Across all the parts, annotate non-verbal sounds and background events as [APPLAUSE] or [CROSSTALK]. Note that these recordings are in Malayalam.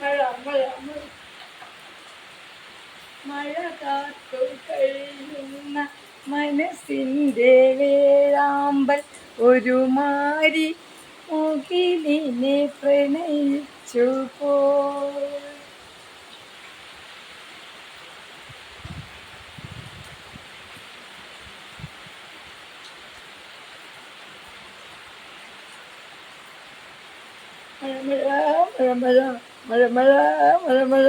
മഴ മഴ മഴ. കാത്തു കഴിയുന്ന മനസ്സിന്റെ വേഴാമ്പൽ ഒരു മാരി മുകിലിനെ പ്രണയിച്ചു പോ. മഴ മഴ മഴ മഴ. മഴ മഴ മഴ മഴ.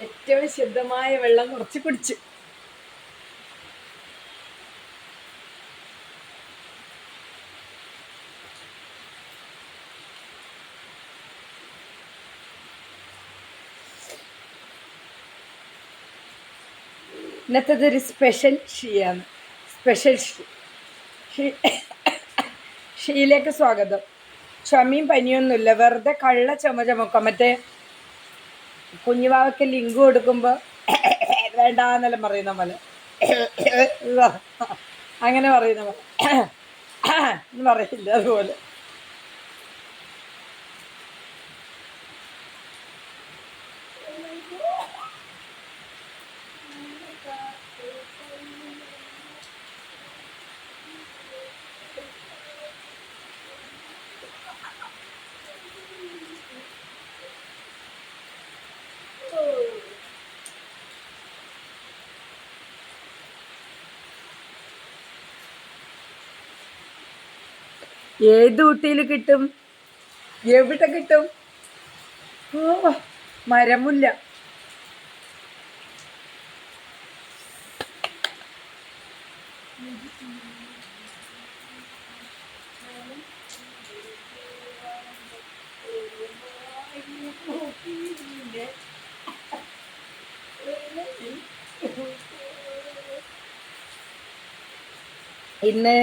ഏറ്റവും ശുദ്ധമായ വെള്ളം കുറച്ച് കുടിച്ചു. ഇന്നത്തേതൊരു സ്പെഷ്യൽ ഷീയാണ്. സ്പെഷ്യൽ ഷീ ഷീയിലേക്ക് സ്വാഗതം. ചുമയും പനിയൊന്നുമില്ല. വെറുതെ കള്ള ചുമ ചുമക്കാം. മറ്റേ കുഞ്ഞുവാവയ്ക്ക് ലിങ്ക് കൊടുക്കുമ്പോൾ വേണ്ടാന്നെല്ലാം പറയുന്ന പോലെ. അങ്ങനെ പറയുന്ന പോലെ. പറയില്ല അതുപോലെ. ഏത് ഊട്ടിയിൽ കിട്ടും? എവിടെ കിട്ടും? ഓ മരമുല്ല. ഇന്ന്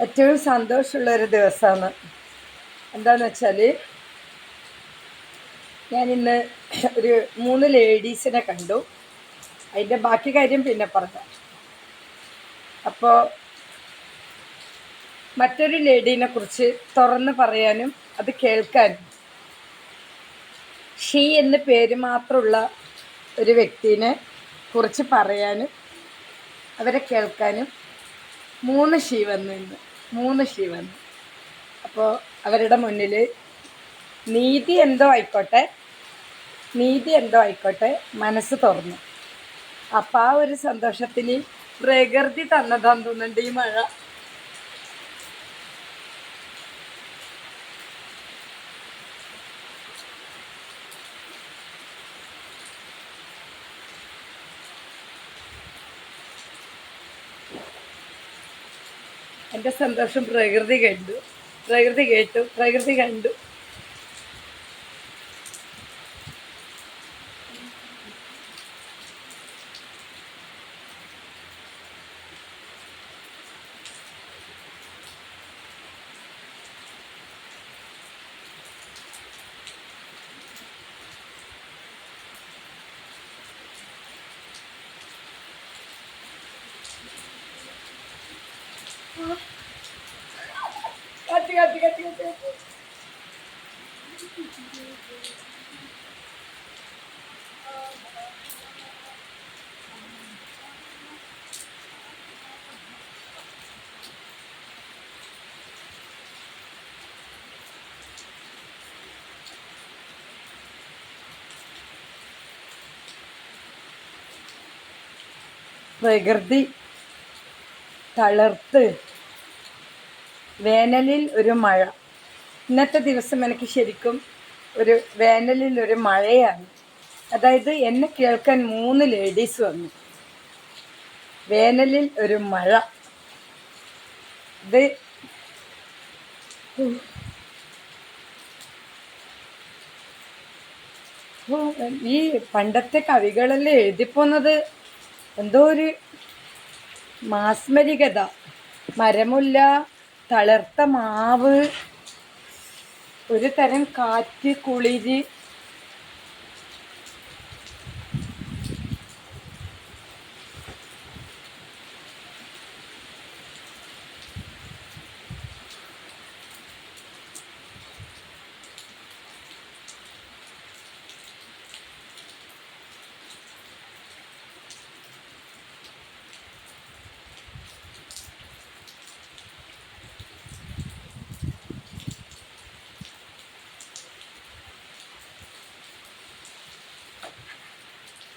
ഏറ്റവും സന്തോഷമുള്ള ഒരു ദിവസമാണ്. എന്താണെന്ന് വെച്ചാൽ ഞാൻ ഇന്ന് ഒരു മൂന്ന് ലേഡീസിനെ കണ്ടു. അതിന്റെ ബാക്കി കാര്യം പിന്നെ പറഞ്ഞു അപ്പോൾ മറ്റൊരു ലേഡീനെ കുറിച്ച് തുറന്ന് പറയാനും അത് കേൾക്കാനും ഷീ എന്ന പേര് മാത്രമുള്ള ഒരു വ്യക്തിനെ കുറിച്ച് പറയാനും അവരെ കേൾക്കാനും മൂന്ന് ഷീ വന്നു ഇന്ന്. മൂന്ന് ഷീ വന്നു അപ്പോൾ അവരുടെ മുന്നിൽ നീതി എന്തോ ആയിക്കോട്ടെ നീതി എന്തോ ആയിക്കോട്ടെ മനസ്സ് തുറന്നു. അപ്പോൾ ആ ഒരു സന്തോഷത്തിന് പ്രകൃതി തന്നതാന്ന് തോന്നുന്നുണ്ട് ഈ മഴ. എന്റെ സന്തോഷം പ്രകൃതി കണ്ടു. പ്രകൃതി കേട്ടു. പ്രകൃതി കണ്ടു. Hati, hati, hati, hati, hati. गर्दी തളർത്ത് വേനലിൽ ഒരു മഴ. ഇന്നത്തെ ദിവസം എനിക്ക് ശരിക്കും ഒരു വേനലിൽ ഒരു മഴയാണ്. അതായത് എന്നെ കേൾക്കാൻ മൂന്ന് ലേഡീസ് വന്നു. വേനലിൽ ഒരു മഴ. ഇത് ഈ പണ്ടത്തെ കവികളെല്ലാം എഴുതിപ്പോന്നത് എന്തോ ഒരു മാസ്മരികത മരമുല്ല തളർത്ത മാവ് ഒരു തരം കാറ്റ് കുളിര്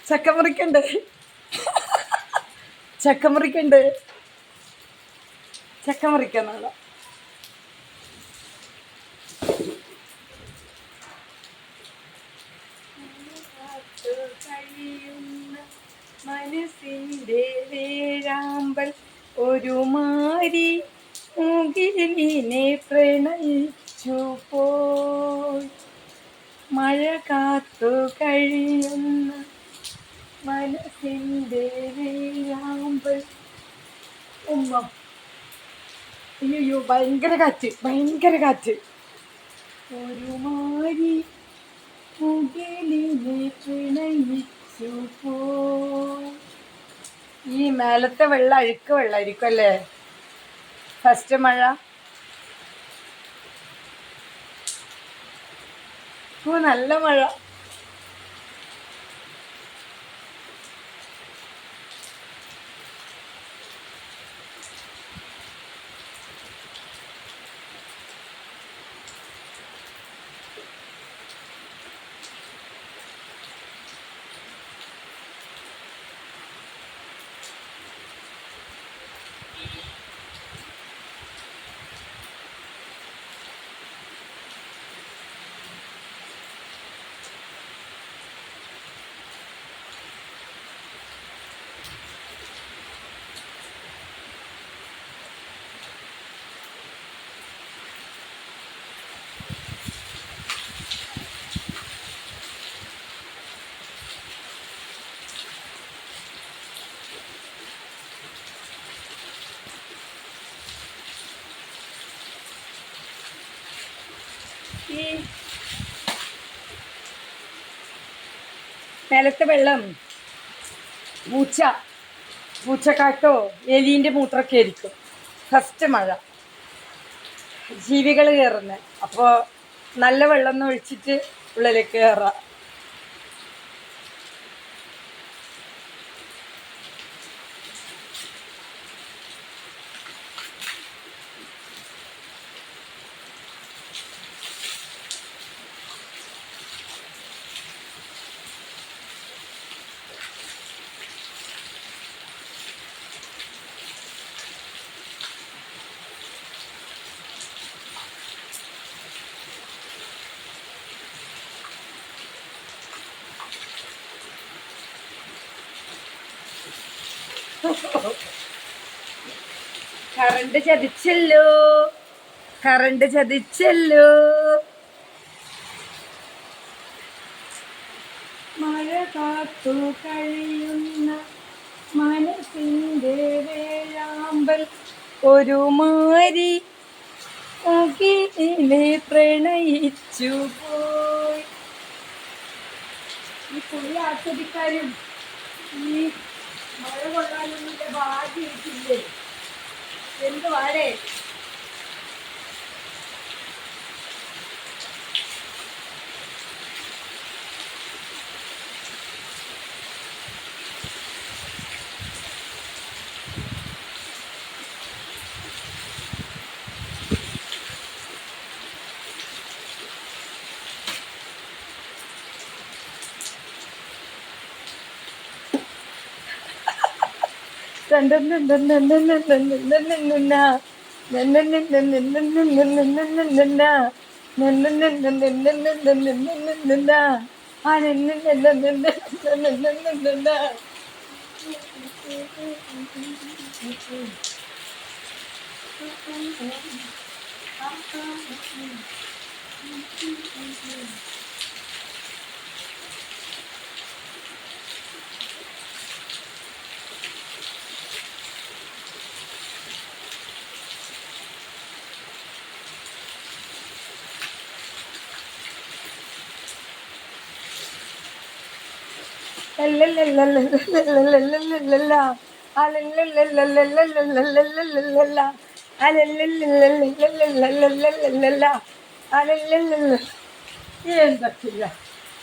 ചക്ക മുറിക്കണ്ട് ചക്കമുറിക്കുന്നുള്ള മനസ്സിന്റെ വേഴാമ്പൽ ഒരു മാരി മുകിലിനെ പ്രണയിച്ചു പോയി. മഴ കാത്തു കഴിയുന്ന മനസ്സിന്റെ വേഴാമ്പൽ ഉമ്മ. അയ്യോ ഭയങ്കര കാറ്റ് ഭയങ്കര കാറ്റ്. ഒരു മാരി ഈ മേലത്തെ വെള്ളം അഴുക്ക് വെള്ളമായിരിക്കും അല്ലേ? ഫസ്റ്റ് മഴ. ഓ നല്ല മഴ ഈ മേലത്തെ വെള്ളം പൂച്ച പൂച്ചക്കാട്ടോ എലീന്റെ മൂത്രമൊക്കെ ആയിരിക്കും. ഫസ്റ്റ് മഴ. ജീവികൾ കയറുന്നത് അപ്പോൾ നല്ല വെള്ളം ഒഴിച്ചിട്ട് ഉള്ളിലേക്ക് കയറാം കറണ്ട് ചതിച്ചല്ലോ. കറണ്ട് ചതിച്ചല്ലോ. മഴ കാത്തു കഴിയുന്ന മനസ്സിന്റെ വേഴാമ്പൽ ഒരു മാരി മുകിലെ പ്രണയിച്ചു പോയി. ആസ്വദിക്കാനും ഈ മഴ കൊള്ളാനൊന്നും ഭാഗ്യമില്ലേ എന്ത് വാടേ എന്താ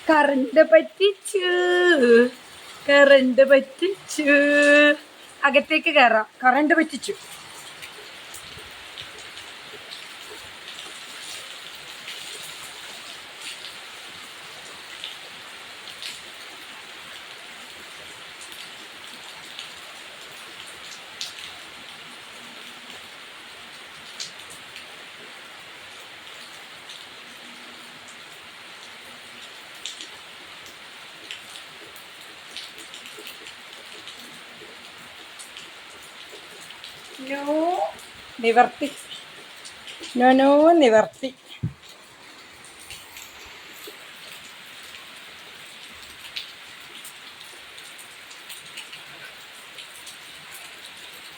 കറണ്ട് പറ്റിച്ചു. കറണ്ട് പറ്റിച്ചു. അകത്തേക്ക് കയറാം കറണ്ട് പറ്റിച്ചു. നിവർത്തി. നോ നോ നിവർത്തി.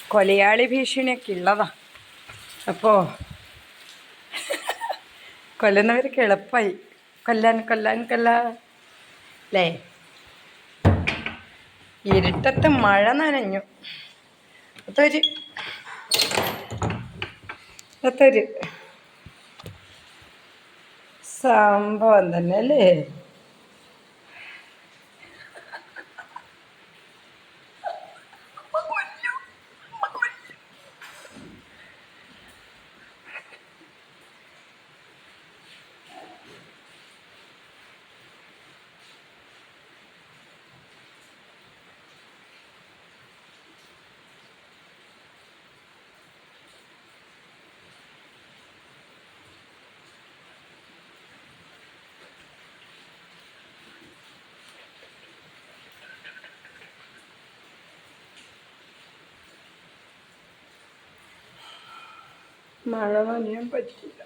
കൊലയാളി ഭീഷണിയൊക്കെ ഉള്ളതാ അപ്പോൾ കൊല്ലുന്നവർക്ക് എളുപ്പമായി കൊല്ലാൻ കൊല്ലാൻ കൊല്ലാൻ. അല്ലേ ഇരുട്ടത്ത് മഴ നനഞ്ഞു. അതൊരു അതൊരു സംഭവം തന്നെ അല്ലേ മഴ നനയാൻ പറ്റില്ല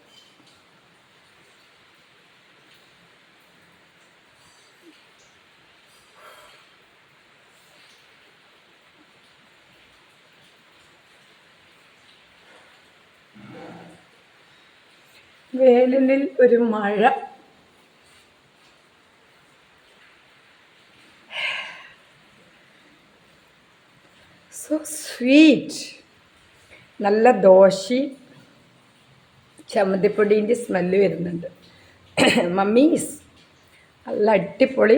വേലിനിൽ ഒരു മഴ. സോ സ്വീറ്റ് നല്ല ദോശയും ചമ്മന്തിപ്പൊടീന്റെ സ്മെല്ല് വരുന്നുണ്ട്. മമ്മീസ് നല്ല അടിപൊളി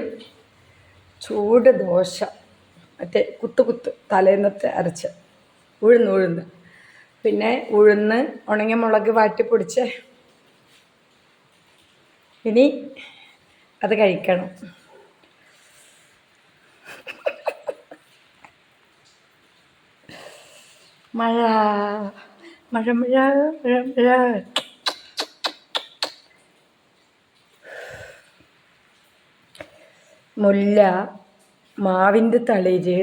ചൂട് ദോശ മറ്റേ കുത്ത് കുത്ത് തലേന്നത്തെ അരച്ച് ഉഴുന്ന് ഉഴുന്ന്. പിന്നെ ഉഴുന്ന് ഉണങ്ങിയ മുളക് വാട്ടി പൊടിച്ച്. ഇനി അത് കഴിക്കണം. മഴ മഴ മഴ മഴ മഴ. മുല്ല മാവിന്റെ തളിര്.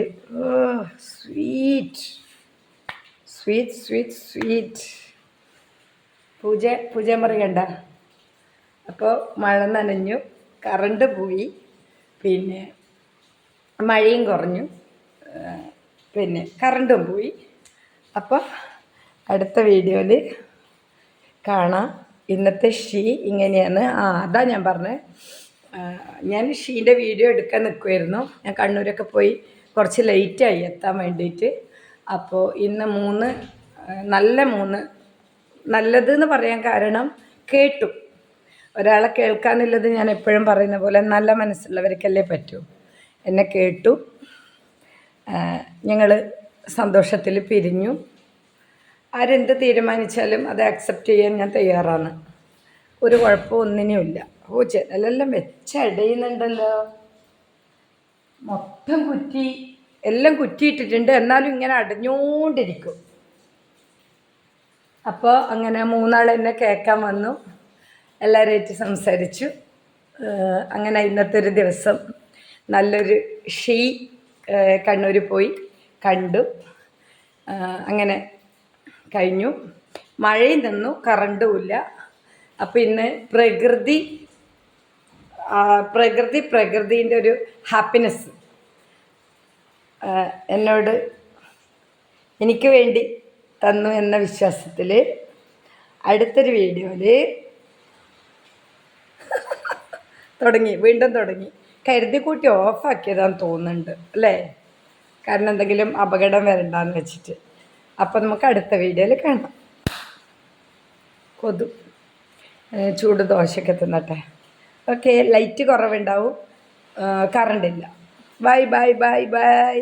Sweet. Sweet sweet sweet. Pooja Pooja പറയണ്ട അപ്പോൾ മഴ നനഞ്ഞു കറണ്ട് പോയി പിന്നെ മഴയും കുറഞ്ഞു പിന്നെ കറണ്ടും പോയി. അപ്പോൾ അടുത്ത വീഡിയോയിൽ കാണാം. ഇന്നത്തെ ഷീ ഇങ്ങനെയാണ്. ആ അതാ ഞാൻ പറഞ്ഞത് ഞാൻ ഷീന്റെ വീഡിയോ എടുക്കാൻ നിൽക്കുമായിരുന്നു ഞാൻ കണ്ണൂരൊക്കെ പോയി കുറച്ച് ലേറ്റായി എത്താൻ വേണ്ടിയിട്ട്. അപ്പോൾ ഇന്ന് മൂന്ന് നല്ല മൂന്ന് നല്ലത് എന്ന് പറയാൻ കാരണം കേട്ടു. ഒരാളെ കേൾക്കാന്നുള്ളത് ഞാൻ എപ്പോഴും പറയുന്ന പോലെ നല്ല മനസ്സുള്ളവർക്കല്ലേ പറ്റൂ. എന്നെ കേട്ടു. ഞങ്ങൾ സന്തോഷത്തിൽ പിരിഞ്ഞു. ആരെന്ത് തീരുമാനിച്ചാലും അത് അക്സെപ്റ്റ് ചെയ്യാൻ ഞാൻ തയ്യാറാണ്. ഒരു കുഴപ്പവും ഒന്നിനുമില്ല ഓ ജനലെല്ലാം വെച്ചടയുന്നുണ്ടല്ലോ മൊത്തം കുറ്റി എല്ലാം കുറ്റിയിട്ടിട്ടുണ്ട്. എന്നാലും ഇങ്ങനെ അടഞ്ഞുകൊണ്ടിരിക്കും അപ്പോൾ അങ്ങനെ മൂന്നാൾ എന്നെ കേൾക്കാൻ വന്നു. എല്ലാവരുമായിട്ട് സംസാരിച്ചു. അങ്ങനെ ഇന്നത്തെ ഒരു ദിവസം നല്ലൊരു ഷീ കണ്ണൂർ പോയി കണ്ടു. അങ്ങനെ കഴിഞ്ഞു. മഴയും നിന്നു കറണ്ടും ഇല്ല. അപ്പോൾ ഇന്ന് പ്രകൃതി പ്രകൃതി പ്രകൃതിന്റെ ഒരു ഹാപ്പിനെസ് എന്നോട് എനിക്ക് വേണ്ടി തന്നു എന്ന വിശ്വാസത്തിൽ അടുത്തൊരു വീഡിയോയിൽ [LAUGHS] തുടങ്ങി വീണ്ടും തുടങ്ങി. കരുതി കൂട്ടി ഓഫാക്കിയതാന്ന് തോന്നുന്നുണ്ട് അല്ലേ? കാരണം എന്തെങ്കിലും അപകടം വരണ്ടെന്ന് വെച്ചിട്ട്. അപ്പം നമുക്ക് അടുത്ത വീഡിയോയിൽ കാണാം. കൊതു ചൂട് ദോശയൊക്കെ തിന്നട്ടെ. ഓക്കെ ലൈറ്റ് കുറവുണ്ടാവും. കറണ്ട് ഇല്ല. Bye bye bye bye